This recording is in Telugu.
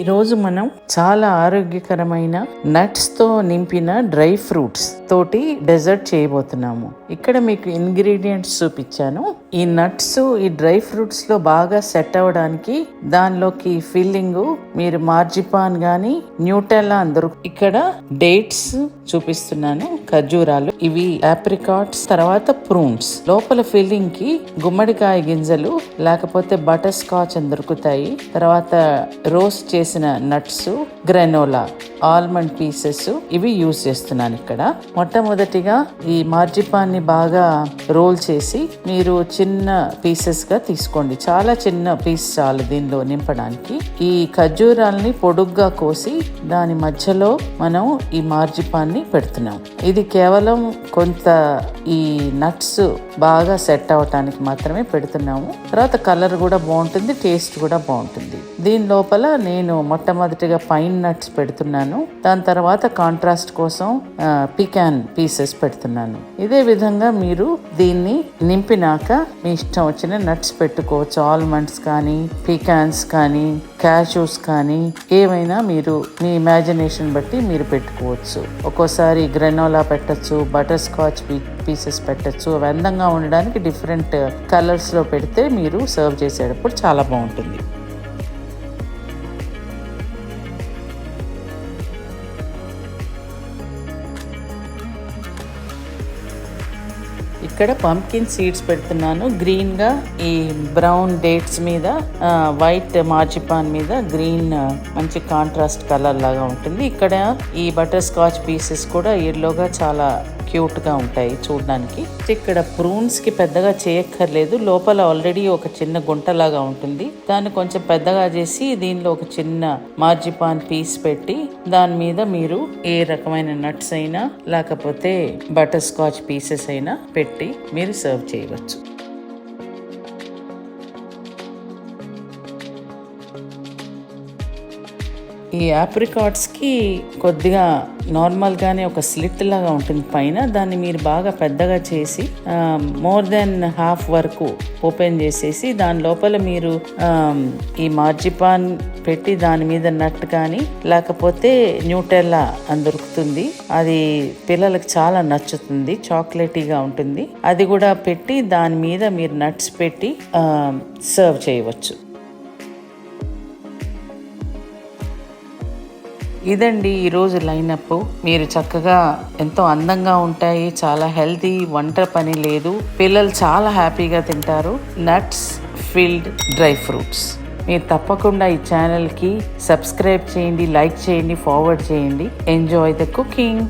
ఈరోజు మనం చాలా ఆరోగ్యకరమైన నట్స్తో నింపిన డ్రై ఫ్రూట్స్ తోటి డెజర్ట్ చేయబోతున్నాము. ఇక్కడ మీకు ఇంగ్రీడియంట్స్ చూపించాను. ఈ నట్స్ ఈ డ్రై ఫ్రూట్స్లో బాగా సెట్ అవ్వడానికి దానిలోకి ఫిల్లింగ్ మీరు మార్జిపాన్ గాని న్యూటెల్లా అందరు ఇక్కడ డేట్స్ చూపిస్తున్నాను ఖర్జూరాలు. ఇవి ఆప్రికాట్స్ తర్వాత ప్రూన్స్. లోపల ఫిల్లింగ్కి గుమ్మడికాయ గింజలు లేకపోతే బటర్ స్కాచ్ అని దొరుకుతాయి. తర్వాత రోస్ట్ చేసిన నట్స్ గ్రెనోలా ఆల్మండ్ పీసెస్ ఇవి యూజ్ చేస్తున్నాను ఇక్కడ. మొట్టమొదటిగా ఈ మార్జిపాన్ని బాగా రోల్ చేసి మీరు చిన్న పీసెస్గా తీసుకోండి. చాలా చిన్న పీస్ చాలు దీనిలో నింపడానికి. ఈ ఖర్జూరాల్ని పొడుగ్గా కోసి దాని మధ్యలో మనం ఈ మార్జిపాన్ని పెడుతున్నాం. ఇది కేవలం కొంత ఈ నట్స్ బాగా సెట్ అవటానికి మాత్రమే పెడుతున్నాము. తర్వాత కలర్ కూడా బాగుంటుంది టేస్ట్ కూడా బాగుంటుంది. దీని లోపల నేను మొట్టమొదటిగా పైన్ నట్స్ పెడుతున్నాను. దాని తర్వాత కాంట్రాస్ట్ కోసం పికాన్ పీసెస్ పెడుతున్నాను. ఇదే విధంగా మీరు దీన్ని నింపినాక మీ ఇష్టం వచ్చిన నట్స్ పెట్టుకోవచ్చు. ఆల్మండ్స్ కానీ పికాన్స్ కానీ క్యాష్యూస్ కానీ ఏమైనా మీరు మీ ఇమాజినేషన్ బట్టి మీరు పెట్టుకోవచ్చు. ఒక్కోసారి గ్రెనోలా పెట్టచ్చు బటర్ స్కాచ్ పీసెస్ పెట్టచ్చు. అవి అందంగా ఉండడానికి డిఫరెంట్ కలర్స్లో పెడితే మీరు సర్వ్ చేసేటప్పుడు చాలా బాగుంటుంది. ఇక్కడ పంకిన్ సీడ్స్ పెడుతున్నాను. గ్రీన్గా ఈ బ్రౌన్ డేట్స్ మీద ఆ, వైట్ మార్జిపాన్ మీద గ్రీన్ మంచి కాంట్రాస్ట్ కలర్ లాగా ఉంటుంది. ఇక్కడ ఈ బటర్ స్కాచ్ పీసెస్ కూడా ఎల్లోగా చాలా క్యూట్గా ఉంటాయి చూడడానికి. ఇక్కడ ప్రూన్స్కి పెద్దగా చేయక్కర్లేదు. లోపల ఆల్రెడీ ఒక చిన్న గుంటలాగా ఉంటుంది. దాన్ని కొంచెం పెద్దగా చేసి దీనిలో ఒక చిన్న మార్జిపాన్ పీస్ పెట్టి దాని మీద మీరు ఏ రకమైన నట్స్ అయినా లేకపోతే బటర్ స్కాచ్ పీసెస్ అయినా పెట్టి మీరు సర్వ్ చేయవచ్చు. ఈ యాప్రికాట్స్కి కొద్దిగా నార్మల్గానే ఒక స్లిట్ లాగా ఉంటుంది. పైన దాన్ని మీరు బాగా పెద్దగా చేసి మోర్ దెన్ హాఫ్ వరకు ఓపెన్ చేసేసి దాని లోపల మీరు ఈ మార్జిపాన్ పెట్టి దాని మీద నట్ కానీ లేకపోతే న్యూటెల్లా అని దొరుకుతుంది. అది పిల్లలకు చాలా నచ్చుతుంది చాక్లెటీగా ఉంటుంది. అది కూడా పెట్టి దాని మీద మీరు నట్స్ పెట్టి సర్వ్ చేయవచ్చు. ఇదండి ఈరోజు లైనప్ మీరు చక్కగా ఎంతో అందంగా ఉంటాయి చాలా హెల్తీ వంట పని లేదు. పిల్లలు చాలా హ్యాపీగా తింటారు. నట్స్ ఫిల్డ్ డ్రై ఫ్రూట్స్ మీరు తప్పకుండా ఈ ఛానల్కి సబ్స్క్రైబ్ చేయండి లైక్ చేయండి ఫార్వర్డ్ చేయండి. Enjoy the cooking